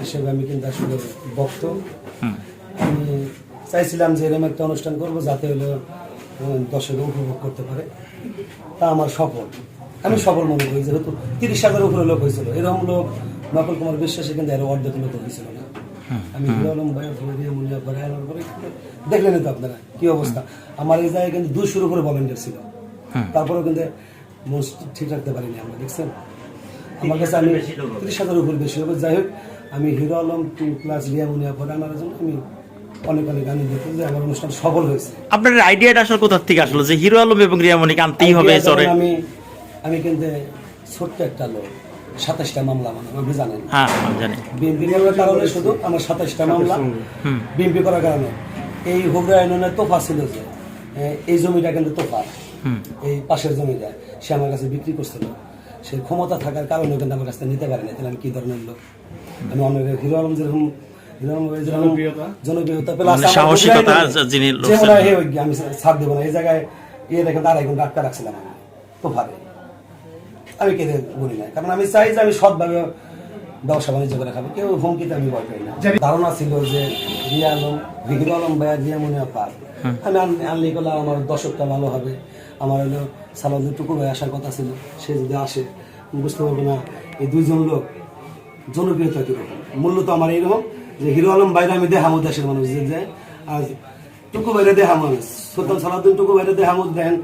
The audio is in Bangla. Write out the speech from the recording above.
হিসেবে আমি কিন্তু আসলে ভক্ত। আমি চাইছিলাম যে এরকম একটা অনুষ্ঠান করব যাতে হলো দর্শক উপভোগ করতে পারে। তা আমার সফল। আমি সফল মনে করি যেহেতু তিরিশ হাজার উপরে লোক হয়েছিল। এরকম লোক নকল কুমার বিশ্বাসে কিন্তু এর অর্ধেক লোক হয়েছিল না। আমি হিরো ভাই ফরিয়া মুনিয়া আনার পরে দেখলেন তো আপনারা কি অবস্থা? আমার এই জায়গায় কিন্তু দুশোর উপরে ভলেন্টিয়ার ছিল। তারপরেও কিন্তু ঠিক রাখতে পারিনি আমরা দেখছেন? আমার কাছে আমি তিরিশ হাজার উপর বেশি হবে। যাই হোক আমি Hero Alam two plus Riya Munia পরে আনার জন্য আমি অনেক অনেক আনন্দিত যে আমার অনুষ্ঠান সফল হয়েছে। আপনার আইডিয়াটা আসলে কোথা থেকে আসলো যে হিরো আলম এবং রিয়ামণিকে আনতেই হবে চরে? আমি আমি কিন্তু ছোট্ট একটা লোক সাতাশটা মামলা মানে আপনি জানেন। হ্যাঁ জানি। বিএনপি কারণে শুধু আমার সাতাশটা মামলা বিএনপি করার কারণে। এই হুগরা ইউনিয়নের তোফা ছিল যে এই জমিটা কিন্তু তোফা। এই পাশের জমিটা সে আমার কাছে বিক্রি করছিল। সে ক্ষমতা থাকার কারণে কিন্তু আমার কাছ থেকে নিতে পারে না তাহলে আমি কি ধরনের লোক? আমি অনেক হিরো আলম যেরকম জনপ্রিয়তা? প্লাস মানে সাহসিকতা যিনি লোক যে ছিলেন। হে ওই আমি ছাড় দেবো না। এই জায়গায় ইয়ে দেখেন আটকা রাখছিলাম আমি তোফারে আমি কেঁদে বলি না কারণ আমি চাই যে আমি সৎভাবে ব্যবসা বাণিজ্য করে খাব। কেউ হুমকিতে আমি ভয় পাই না। ধারণা ছিল যে রিয়া আলম ভিকির আলম ভাইয়া রিয়া মনে পার আমি আন- আনলি করলে আমার দর্শকটা ভালো হবে। আমার হলো সালাদের টুকু ভাই আসার কথা ছিল, সে যদি আসে বুঝতে পারব না, এই দুইজন লোক জনপ্রিয়তা কীরকম? মূল্য তো আমার এইরকম যে হিরো আলম বাইরে আমি দেহামো দেশের মানুষ যে যায় আর টুকু বাইরে দেহা মানুষ সুলতান সালাউদ্দিন টুকু বাইরে দেহামুদ দেন